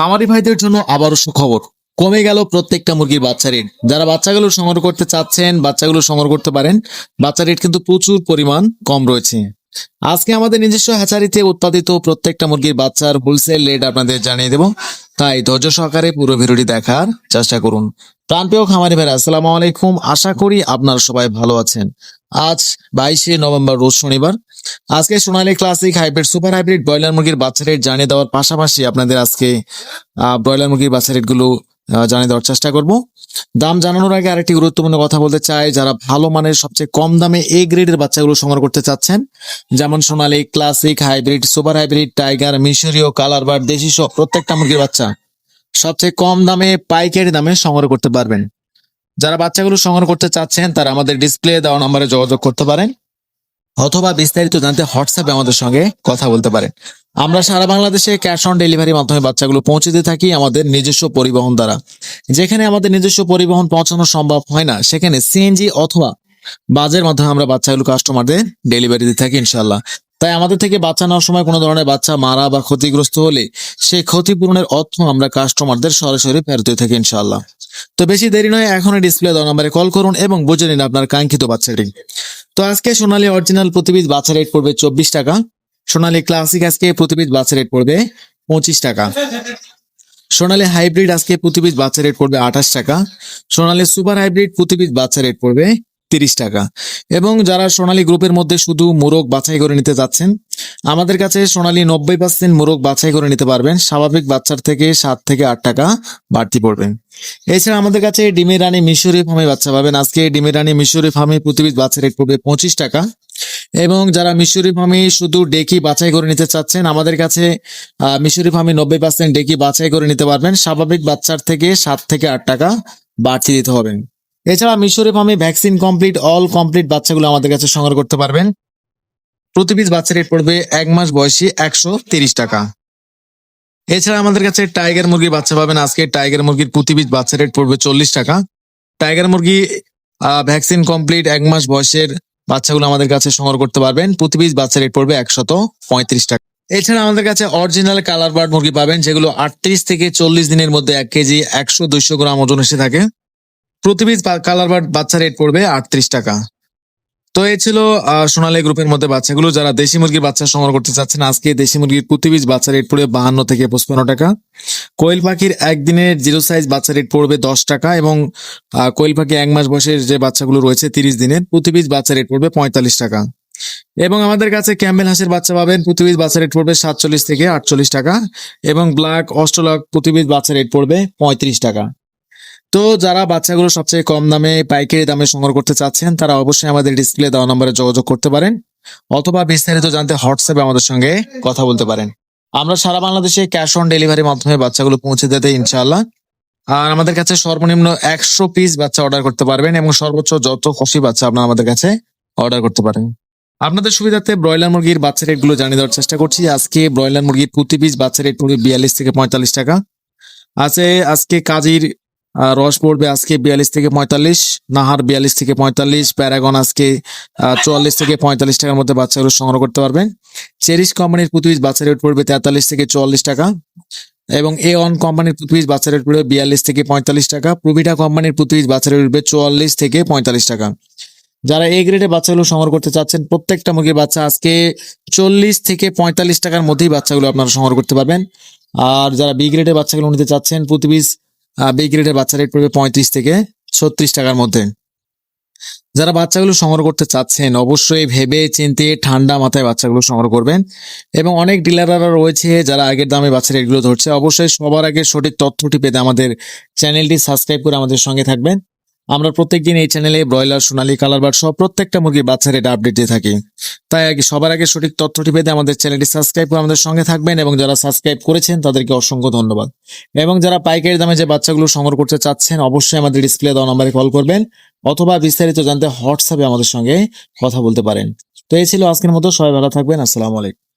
খামারি ভাইদের জন্য আবারও সুখবর। কমে গেল প্রত্যেকটা মুরগির বাচ্চা রেট যারা বাচ্চাগুলো সংগ্রহ করতে চাচ্ছেন, বাচ্চাগুলো সংগ্রহ করতে পারেন, বাচ্চা রেট কিন্তু প্রচুর পরিমাণ কম রয়েছে। আজকে আমাদের নিজস্ব হ্যাচারিতে উৎপাদিত প্রত্যেকটা মুরগির বাচ্চার হোলসেল রেট আপনাদের জানিয়ে দেব। তাই ধৈর্য সহকারে পুরো ভিডিওটি দেখার চেষ্টা করুন। প্রাণপ্রিয় খামারি ভাইরা, আসসালামু আলাইকুম। আশা করি আপনারা সবাই ভালো আছেন। আজ বাইশে নভেম্বর, রোজ শনিবার। আজকে Sonali classic hybrid, super hybrid broiler মুরগির বাচ্চা রেট জানিয়ে দেওয়ার পাশাপাশি আপনাদের আজকে ব্রয়লার মুরগির বাচ্চা রেটগুলো জানিয়ে দেওয়ার চেষ্টা করব। দাম জানানোর আগে আরেকটি গুরুত্বপূর্ণ কথা বলতে চাই, যারা ভালো মানের সবচেয়ে কম দামে এ গ্রেডের বাচ্চাগুলো সংগ্রহ করতে চাচ্ছেন, যেমন Sonali classic hybrid super hybrid tiger মিশরীয় কালার বার দেশি সহ প্রত্যেকটা মুরগির বাচ্চা সবচেয়ে কম দামে পাইকারি দামে সংগ্রহ করতে পারবেন। যারা বাচ্চাগুলো সংগ্রহ করতে চাচ্ছেন, তারা আমাদের ডিসপ্লে দেওয়া নম্বরে যোগাযোগ করতে পারেন, অথবা বিস্তারিত জানতে হোয়াটসঅ্যাপে আমাদের সঙ্গে কথা বলতে পারেন। আমরা সারা বাংলাদেশে ক্যাশ অন ডেলিভারির মাধ্যমে বাচ্চাগুলো পৌঁছে দিয়ে থাকি আমাদের নিজস্ব পরিবহন দ্বারা। যেখানে আমাদের নিজস্ব পরিবহন পৌঁছানো সম্ভব হয় না, সেখানে সিএনজি অথবা বাজের মাধ্যমে আমরা বাচ্চাগুলো কাস্টমারদের ডেলিভারি দিয়ে থাকি ইনশাল্লাহ তাই আমাদের থেকে বাচ্চা নেওয়ার সময় কোনো ধরনের বাচ্চা মারা বা ক্ষতিগ্রস্ত হলে সেই ক্ষতিপূরণের অর্থ আমরা কাস্টমারদের সরাসরি ফেরত দিয়ে থাকি ইনশাল্লাহ তো বেশি দেরি নয়, এখনই ডিসপ্লে দেওয়া নম্বরে কল করুন এবং বুঝে নিন আপনার কাঙ্ক্ষিত বাচ্চাটি। তো আজকে সোনালী অরিজিনাল প্রতিবিদ বাচ্চা রেট পড়বে চব্বিশ টাকা। সোনালী ক্লাসিক আজকে প্রতিবিদ বাচ্চা রেট পড়বে পঁচিশ টাকা। সোনালী হাইব্রিড আজকে প্রতিবিদ বাচ্চা রেট পড়বে আঠাশ টাকা। সোনালী সুপার হাইব্রিড প্রতিবিদ বাচ্চা রেট পড়বে তিরিশ টাকা। এবং যারা সোনালী গ্রুপের মধ্যে শুধু মোরগ বাছাই করে নিতে যাচ্ছেন, আমাদের কাছে সোনালী নব্বই পার্সেন্ট মোরগ বাছাই করে নিতে পারবেন। স্বাভাবিক বাচ্চার থেকে সাত থেকে আট টাকা বাড়তি পড়বেন এছাড়া আমাদের কাছে ডিমের রানী মিশরি ফার্মে বাচ্চা পাবেন। আজকে ডিমের রানী মিশরি ফার্মে প্রতিবিদ বাচ্চা রেট পড়বে পঁচিশ টাকা। এবং যারা মিশরি ফার্মে শুধু ডেকি বাছাই করে নিতে চাচ্ছেন, আমাদের কাছে মিশরি ফার্মে নব্বই পার্সেন্ট ডেকি বাছাই করে নিতে পারবেন। স্বাভাবিক বাচ্চার থেকে সাত থেকে আট টাকা বাড়তি দিতে হবে এছাড়া মিশরি ফার্মে ভ্যাকসিন কমপ্লিট, অল কমপ্লিট বাচ্চাগুলো আমাদের কাছে সংগ্রহ করতে পারবেন। প্রতি পিস বাচ্চা রেট পড়বে এক মাস বয়সী একশো তিরিশ টাকা। এছাড়া আমাদের কাছে টাইগার মুরগির বাচ্চা পাবেন আজকে। টাইগার মুরগির প্রতি পিস বাচ্চা রেট পড়বে চল্লিশ টাকা। টাইগার মুরগি ভ্যাকসিন কমপ্লিট এক মাস বয়সের বাচ্চাগুলো আমাদের কাছে সংগ্রহ করতে পারবেন। প্রতি পিস বাচ্চা রেট পড়বে একশত পঁয়ত্রিশ টাকা। এছাড়া আমাদের কাছে অরিজিনাল কালার বার্ড মুরগি পাবেন, যেগুলো আটত্রিশ থেকে চল্লিশ দিনের মধ্যে এক কেজি একশো দুইশো গ্রাম ওজন এসে থাকে। প্রতি পিস কালার বার্ড বাচ্চা রেট পড়বে আটত্রিশ টাকা। তো এই ছিল সোনালী গ্রুপের মধ্যে বাচ্চাগুলো যারা দেশি মুরগির বাচ্চা সংগ্রহ করতে চাচ্ছেন, আজকে দেশি মুরগির পিস বাচ্চা রেট পড়বে বাহান্ন থেকে পঁচপান্ন টাকা। কোয়েল পাখির একদিনের জিরো সাইজ বাচ্চা রেট পড়বে দশ টাকা এবং কোয়েল পাখি এক মাস বয়সের যে বাচ্চাগুলো রয়েছে তিরিশ দিনের পিস বাচ্চা রেট পড়বে পঁয়তাল্লিশ টাকা। এবং আমাদের কাছে ক্যাম্বেল হাঁসের বাচ্চা পাবেন প্রতি পিস বাচ্চা রেট পড়বে সাতচল্লিশ থেকে আটচল্লিশ টাকা এবং ব্ল্যাক অস্ট্রেলক প্রতি পিস বাচ্চা রেট পড়বে পঁয়ত্রিশ টাকা। তো যারা বাচ্চাগুলো সবচেয়ে কম দামে পাইকারি দামে সংগ্রহ করতে চাচ্ছেন, তারা অবশ্যই আমাদের ডিসপ্লে দেওয়া নম্বরে যোগাযোগ করতে পারেন। অথবা বিস্তারিত জানতে হোয়াটসঅ্যাপে আমাদের সঙ্গে কথা বলতে পারেন। আমরা সারা বাংলাদেশে ক্যাশ অন ডেলিভারির মাধ্যমে বাচ্চাগুলো পৌঁছে দিতে ইনশাআল্লাহ। আর আমাদের কাছে সর্বনিম্ন একশো পিস বাচ্চা অর্ডার করতে পারবেন এবং সর্বোচ্চ যত খুশি বাচ্চা আপনারা আমাদের কাছে অর্ডার করতে পারেন। আপনাদের সুবিধার্থে ব্রয়লার মুরগির বাচ্চা রেটগুলো জানিয়ে দেওয়ার চেষ্টা করছি। আজকে ব্রয়লার মুরগির প্রতি পিস বাচ্চা রেট পড়বে বিয়াল্লিশ থেকে পঁয়তাল্লিশ টাকা। আছে আজকে কাজীর রস পড়বে আজকে বিয়াল্লিশ থেকে পঁয়তাল্লিশ, নাহার বিয়াল্লিশ থেকে পঁয়তাল্লিশ, প্যারাগন আজকে চুয়াল্লিশ থেকে পঁয়তাল্লিশ টাকার মধ্যে বাচ্চাগুলো সংগ্রহ করতে পারবেন। চেরিশ কোম্পানির প্রতি বাচ্চা রেট পড়বে তেতাল্লিশ থেকে চুয়াল্লিশ টাকা এবং এ অন কোম্পানির পিস বাচ্চা রেট পড়বে বিয়াল্লিশ থেকে পঁয়তাল্লিশ টাকা। প্রভিটা কোম্পানির প্রতি বাচ্চা রেট পড়বে চুয়াল্লিশ থেকে পঁয়তাল্লিশ টাকা। যারা এ গ্রেডের বাচ্চাগুলো সংগ্রহ করতে চাচ্ছেন, প্রত্যেকটা মুরগির বাচ্চা আজকে চল্লিশ থেকে পঁয়তাল্লিশ টাকার মধ্যেই বাচ্চাগুলো আপনারা সংগ্রহ করতে পারবেন। আর যারা বি গ্রেডের বাচ্চাগুলো নিতে চাচ্ছেন প্রতি বি গ্রেডের বাচ্চা রেট পড়বে পঁয়ত্রিশ থেকে ছত্রিশ টাকার মধ্যে। যারা বাচ্চাগুলো সংগ্রহ করতে চাচ্ছেন, অবশ্যই ভেবে চিনতে ঠান্ডা মাথায় বাচ্চাগুলো সংগ্রহ করবেন। এবং অনেক ডিলাররা রয়েছে যারা আগের দামে বাচ্চা রেটগুলো ধরছে। অবশ্যই সবার আগে সঠিক তথ্যটি পেতে আমাদের চ্যানেলটি সাবস্ক্রাইব করে আমাদের সঙ্গে থাকবেন। আমরা প্রত্যেকদিন এই চ্যানেলে ব্রয়লার, সোনালী কালার বার সহ প্রত্যেকটা মুরগির বাচ্চা রেট আপডেট দিয়ে থাকি। তাই আগে সবার আগে সঠিক তথ্যটি পেতে আমাদের চ্যানেলটি সাবস্ক্রাইব করে আমাদের সঙ্গে থাকবেন এবং যারা সাবস্ক্রাইব করেছেন তাদেরকে অসংখ্য ধন্যবাদ। এবং যারা পাইকারি দামে যে বাচ্চাগুলো সংগ্রহ করতে চাচ্ছেন, অবশ্যই আমাদের ডিসপ্লে দেওয়া নম্বরে কল করবেন অথবা বিস্তারিত জানতে হোয়াটসঅ্যাপে আমাদের সঙ্গে কথা বলতে পারেন। তো এই ছিল আজকের মতো, সবাই ভালো থাকবেন, আসসালামু আলাইকুম।